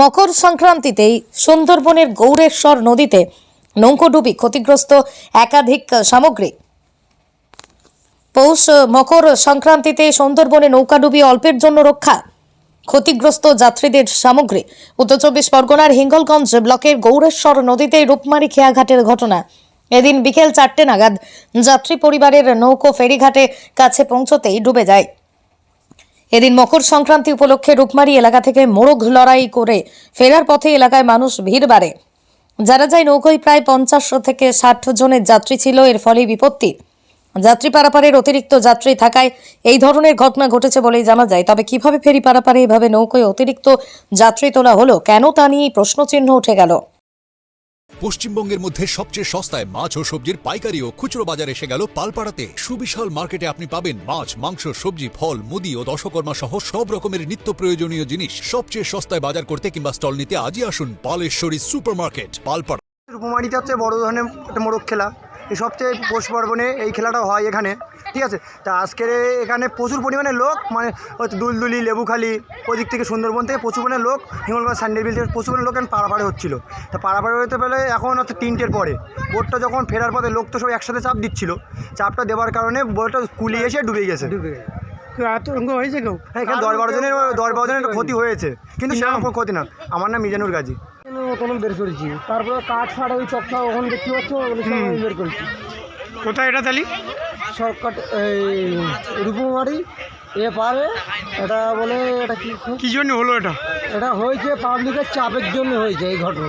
মকর সংক্রান্তিতেই সুন্দরবনের গৌরেশ্বর নদীতে নৌকোডুবি ক্ষতিগ্রস্ত একাধিক সামগ্রী। পৌষ মকর সংক্রান্তিতে সুন্দরবনে নৌকাডুবি অল্পের জন্য রক্ষা। ক্ষতিগ্রস্ত যাত্রীদের সামগ্রী। উত্তর চব্বিশ পরগনার হিঙ্গলগঞ্জ ব্লকের গৌরেশ্বর নদীতে রূপমারি খেয়াঘাটের ঘটনা। এদিন বিকেল চারটে নাগাদ যাত্রী পরিবারের নৌকো ফেরিঘাটে কাছে পৌঁছতেই ডুবে যায়। এদিন মকর সংক্রান্তি উপলক্ষে রূপমারি এলাকা থেকে মোরগ লড়াই করে ফেরার পথে এলাকায় মানুষ ভিড় বাড়ে। যারা যায়, নৌকোয় প্রায় পঞ্চাশ থেকে ষাট জনের যাত্রী ছিল, এর ফলে বিপত্তি। যাত্রী পারাপারের অতিরিক্ত যাত্রী থাকায় এই ধরনের ঘটনা ঘটেছে বলেই জানা যায়। তবে কীভাবে ফেরি পারাপারে এভাবে নৌকোয় অতিরিক্ত যাত্রী তোলা হলো, কেন তা নিয়েই প্রশ্নচিহ্ন উঠে গেল। পশ্চিমবঙ্গের মধ্যে সবচেয়ে সস্তায় মাছ ও সবজির পাইকারি ও খুচরো বাজার এসে গেল পালপাড়াতে। সুবিশাল মার্কেটে আপনি পাবেন মাছ, মাংস, সবজি, ফল, মুদি ও দশকর্মা সহ সব রকমের নিত্য প্রয়োজনীয় জিনিস। সবচেয়ে সস্তায় বাজার করতে কিংবা স্টল নিতে আজই আসুন পালেশ্বরী সুপার মার্কেট পালপাড়া। রূপমারিতে হচ্ছে বড় ধরনের একটা মোরগ খেলা। সবচেয়ে পৌষ পার্বণে এই খেলাটা হয় এখানে ঠিক আছে? তা আজকের এখানে প্রচুর পরিমাণে লোক মানে হয়তো দুলদুলি লেবুখালি ওদিক থেকে সুন্দরবন থেকে প্রচুর পরিমাণে লোক হিঙ্গলগঞ্জ স্যান্ডেলবিল থেকে প্রচুর পরিমাণে লোক এখন পাড়াপাড়ে হচ্ছিল। তা পাড়াপাড়ে হতে পেলে এখন হচ্ছে তিনটের পরে। বোটটা যখন ফেরার পথে লোক তো সব একসাথে চাপ দিচ্ছিল চাপটা দেওয়ার কারণে বোটটা কুলিয়ে এসে ডুবে গেছে। আতঙ্ক হয়েছে কেউ? হ্যাঁ এখানে দশ বারো জনের দশ বারো জনের ক্ষতি হয়েছে কিন্তু সেরকম কোনো ক্ষতি না। আমার নাম মিজানুর গাজী। কোনো বের করেছি। তারপরে কাঠ ফাট ওই চকটা ওখানে দেখতে পাচ্ছ ওগুলো সব আমি বের করেছি। কোথায় এটা তালি? শর্টকাট এই রূপমারি এ পারে এটা বলে এটা কি কি জন্য হলো এটা? এটা হয়েছে পাবলিকের চাপের জন্য হয়েছে এই ঘটনা।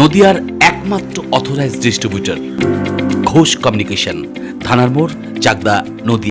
নদিয়ার একমাত্র অথরাইজ ডিস্ট্রিবিউটর ঘোষ কমিউনিকেশন থানার মোড় চাকদা নদী